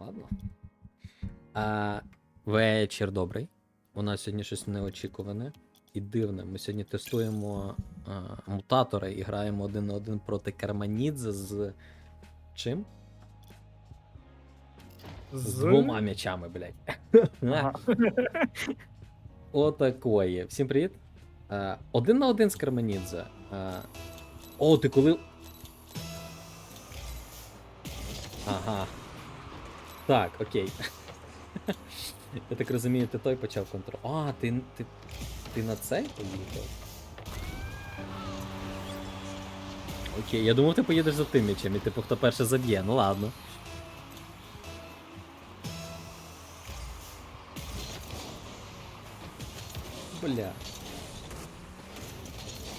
Ладно. А, вечір добрий. У нас сьогодні щось неочікуване і дивне. Ми сьогодні тестуємо а, мутатори і граємо один на один проти Карманідзе з. Чим? З двома м'ячами, блядь. Ага. Отакої. Всім привіт. Е, один на один з Карменідзе. Е, о, ти коли. Ага. Так, окей. Я так розумію, ти той почав контроль. А, ти, ти, ти на цей поїхав? Окей, я думав, ти поїдеш за тим м'ячем, і типу, хто перше заб'є, ну ладно. Бля.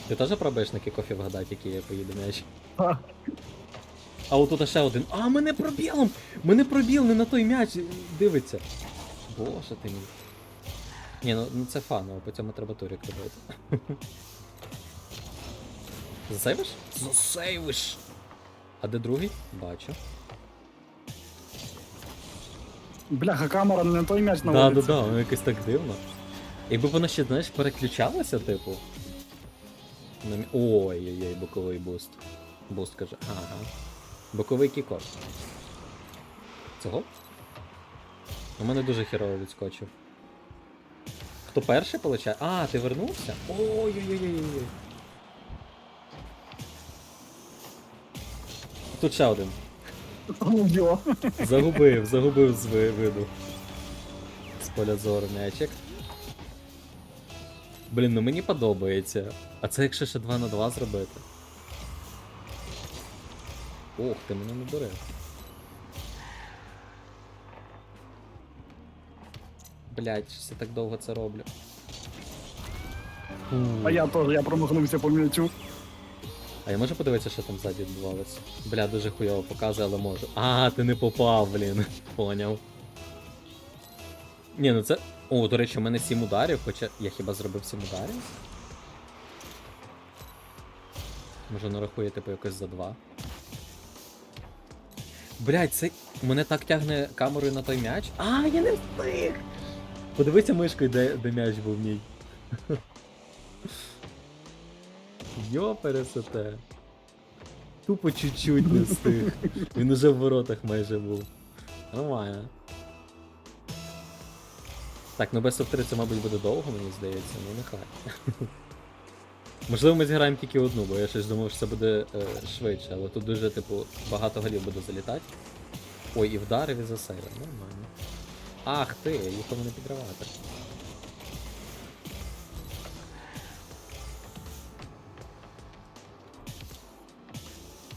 Ти теж пробуєш на кікофі вгадати, який поїде м'яч? А отут ще один. А, мене пробілом! Мене пробіл, не на той м'яч дивиться. Боже ти мій. Ні, ну, ну це фаново, по цьому треба турік робити. Засейвиш? Засейвиш! А де другий? Бачу. Бляха, камера не на той м'яч Да, наводиться. да, да, воно якось так дивно. Якби вона ще, знаєш, переключалася, типу. на мі- Ой-ой-ой, боковий буст. Буст каже. Ага. Боковий кікош. Цього? У мене дуже херово відскочив. Хто перший получає? А, ти вернувся? Ой-ой-ой-ой. Тут ще один. Загубив, загубив з виду. З поля зору м'ячик. Блін, ну мені подобається. А це якщо ще 2 на 2 зробити. Ох, ти мене не бере. Блять, я так довго це роблю. Фу. А я теж, я промахнувся по м'ячу. А я можу подивитися, що там ззаді відбувалося? Бля, дуже хуйово показує, але можу. А, ти не попав, блін. Поняв. Ні, ну це. О, до речі, у мене 7 ударів, хоча я хіба зробив 7 ударів? Може нарахує типу якось за 2. Блять, це. Мене так тягне камерою на той м'яч. А, я не встиг! Подивися мишкою, де, де м'яч був мій. Йо пересете. Тупо чуть-чуть не встиг. Він уже в воротах майже був. Нормально. Так, ну без топ-3 це, мабуть, буде довго, мені здається, ну нехай. Можливо, ми зіграємо тільки одну, бо я щось думав, що це буде е, швидше, але тут дуже, типу, багато голів буде залітати. Ой, і вдарив і засейвив, нормально. Ах ти, їхав мене підривати.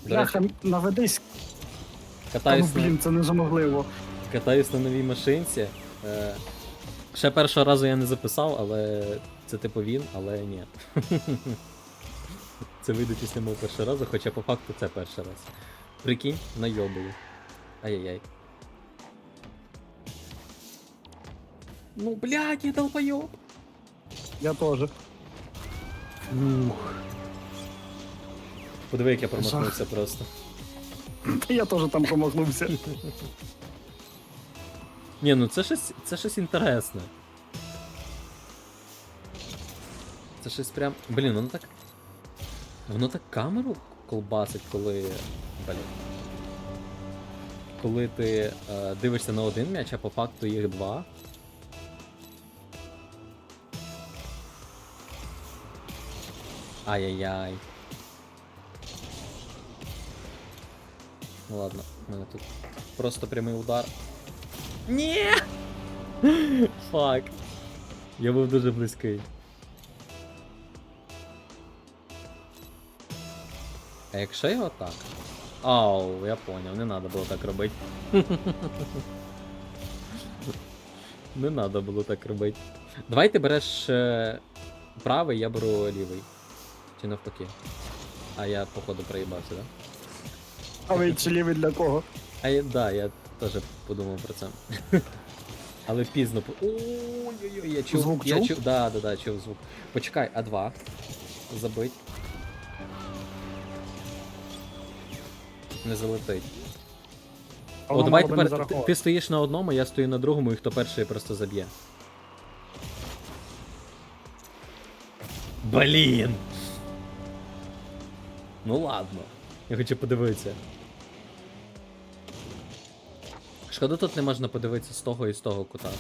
Бляха, наведись. Та ну, катаюсь на, це неможливо. катаюсь на новій машинці. Е, ще першого разу я не записав, але це типу він, але ні. Це вийде після мого першого разу, хоча по факту це перший раз. Прикинь, найобую. Ай-яй-яй. Ну, блядь, я долбойоб. Я теж. Ух. Подиви, як я промахнувся просто. Я теж там промахнувся. Ні, ну це щось, це щось інтересне. Це щось прям. Блін, воно так. Воно так камеру колбасить, коли. Блін. Коли ти е, дивишся на один м'яч, а по факту їх два. Ай-яй-яй. Ну ладно, у мене тут просто прямий удар. Ні! Фак. Я був дуже близький. А якщо його так? Ау, я поняв, не треба було так робити. не треба було так робити. Давай ти береш е, правий, я беру лівий. Чи навпаки. А я, походу, проїбався, да? А ви чи лівий для кого? А я, да, я теж подумав про це. Але пізно. Ой-ой-ой, я чув. Звук я чув? чув. Да, да, да, чув звук. Почекай, А2. Забить. Не залетить. О, давай тепер ти, ти стоїш на одному, я стою на другому, і хто перший просто заб'є. Блін! Ну ладно. Я хочу подивитися. Шкода, тут не можна подивитися з того і з того кута.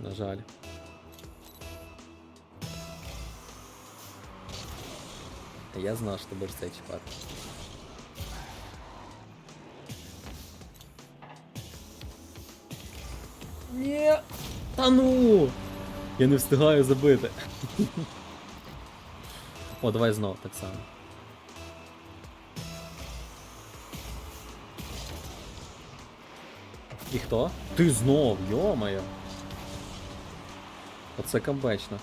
На жаль. Я знав, що ти будеш це чіпати. Ні. Та ну! Я не встигаю забити. О, давай знову так само. І хто? Ти знов, йо-моє. Оце камбечно.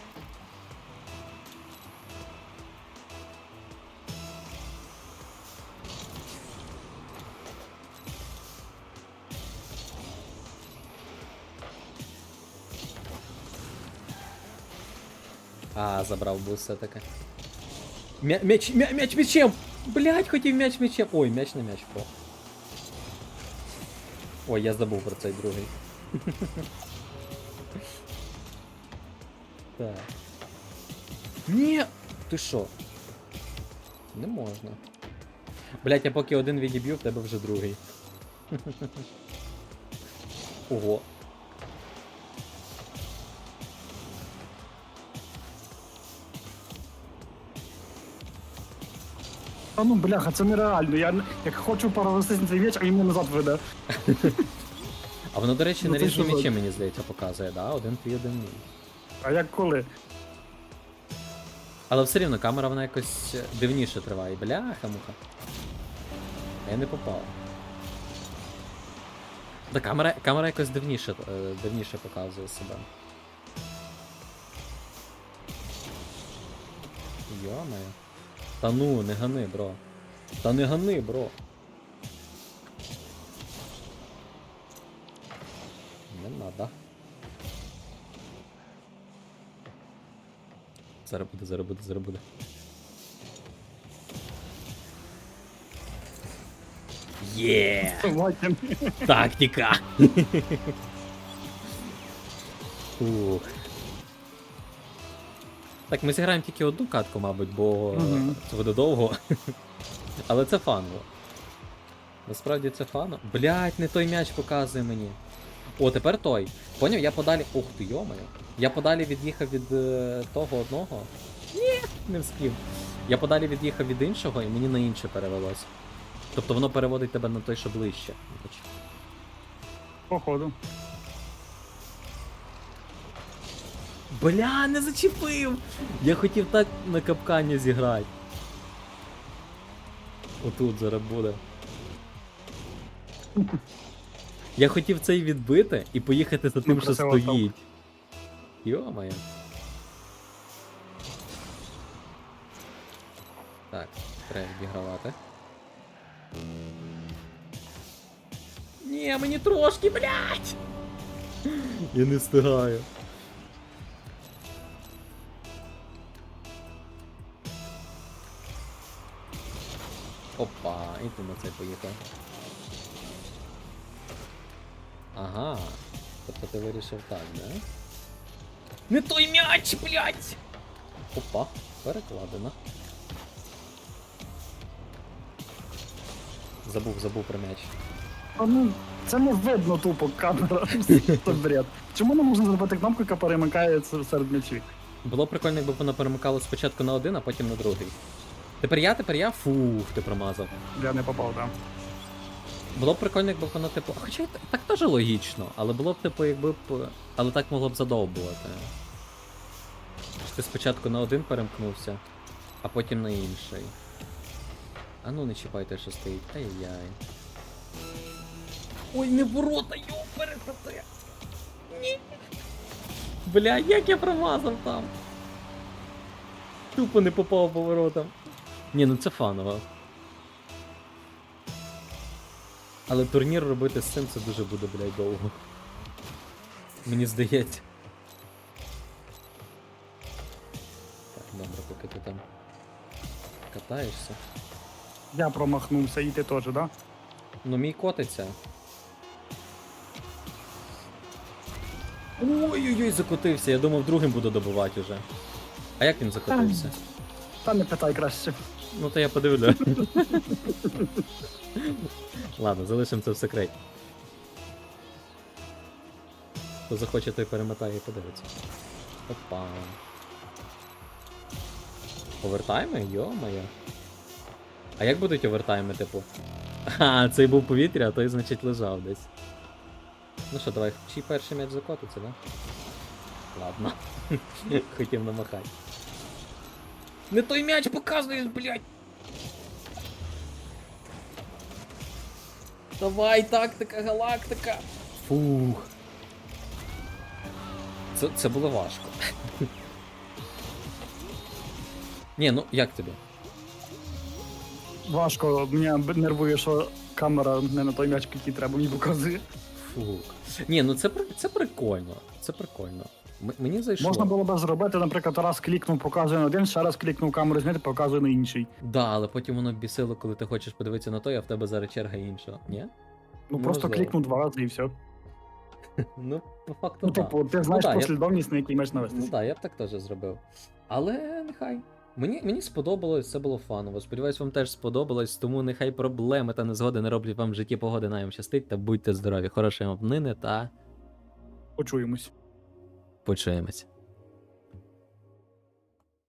А, забрав бус все-таки. Мя м'яч, м'яч м'ячем! Блять, хотів м'яч м'ячем. Ой, м'яч на м'яч впав. Ой, я забув про цей другий. так. Ні! Ти що? Не можна. Блять, я поки один відіб'ю, в тебе вже другий. Ого. Та ну бляха, це нереально. Я як хочу перевестись на цей м'яч, а він мене назад веде. А воно, до речі, Ну, на різні що, м'ячі, мені здається, показує, да? Один твій, один мій. А як коли? Але все рівно камера вона якось дивніше триває. Бляха муха. Я не попав. Да, камера, камера якось дивніше, е, дивніше показує себе. Йо-моє. Та ну, не гани, бро. Та не гани, бро. Не надо. Зараз буде, зараз буде, зараз буде. Є! Тактика! Ух. Так, ми зіграємо тільки одну катку, мабуть, бо Мгм. це буде довго. Але це фаново. Насправді це фано. Блять, не той м'яч показує мені. О, тепер той. Поняв, я подалі. Ух ти, йомаю. Я подалі від'їхав від е, того одного. Ні, не вспів. Я подалі від'їхав від іншого і мені на інше перевелось. Тобто воно переводить тебе на той, що ближче. Походу. Бля, не зачепив! Я хотів так на капкані зіграти. Отут зараз буде. Я хотів цей відбити і поїхати за тим, що стоїть. Йо-моє. Так, треба відігравати. Ні, мені трошки, блядь! Я не встигаю. І ти на це поїхав. Ага. Тобто ти вирішив так, да? Не той м'яч, блядь! Опа, перекладено. Забув, забув про м'яч. А ну, це не видно тупо камера. Це бред. Чому не можна зробити кнопку, яка перемикає серед м'ячів? Було прикольно, якби воно перемикало спочатку на один, а потім на другий. Тепер я, тепер я. Фух, ти промазав. Я не попав, так. Було б прикольно, якби воно, типу. Хоча так теж логічно, але було б, типу, якби б. Але так могло б задовбувати. Що ти спочатку на один перемкнувся, а потім на інший. А ну не чіпайте, що стоїть. Ай-яй. Ой, не ворота, йоперехоти! Ні. Бля, як я промазав там. Тупо не попав по воротам. Ні, ну це фаново. Але турнір робити з цим це дуже буде, блядь, довго. Мені здається. Так, добре, поки ти там катаєшся. Я промахнувся, і ти теж, так? Да? Ну, мій котиться. Ой-ой-ой, закотився. Я думав, другим буду добивати вже. А як він закотився? Та не питай краще. Ну то я подивлю. Ладно, залишимо це в секреті. Хто захоче, той перемотає і подивиться. Опа. Овертайми? Йо-моє. А як будуть овертайми, типу? А, цей був повітря, а той, значить, лежав десь. Ну що, давай, чий перший м'яч закотиться, да? Ладно. Хотів намахати. Не той м'яч показуєш, блядь! Давай, тактика, галактика! Фух. Це, це було важко. Ні, ну як тобі? Важко, мене нервує, що камера не на той м'яч, який треба мені показує. Фух. Ні, ну це, це прикольно. Це прикольно. М- мені зайшло. Можна було б зробити, наприклад, раз клікнув, показує на один, ще раз клікнув камеру зняти, показує на інший. Да, але потім воно бісило, коли ти хочеш подивитися на той, а в тебе зараз черга іншого. Ні? Ну просто Можливо. клікнув два рази і все. Ну, по факту. Ну, да. типу, ти знаєш да, я- послідовність, на який меч Ну так, я б так теж зробив. Але нехай. Мені, мені сподобалось, це було фаново. Сподіваюсь, вам теж сподобалось, тому нехай проблеми та незгоди не роблять вам в житті погоди, нам щастить та будьте здорові. Хорошої вам днини та Почуємось. Почуємось.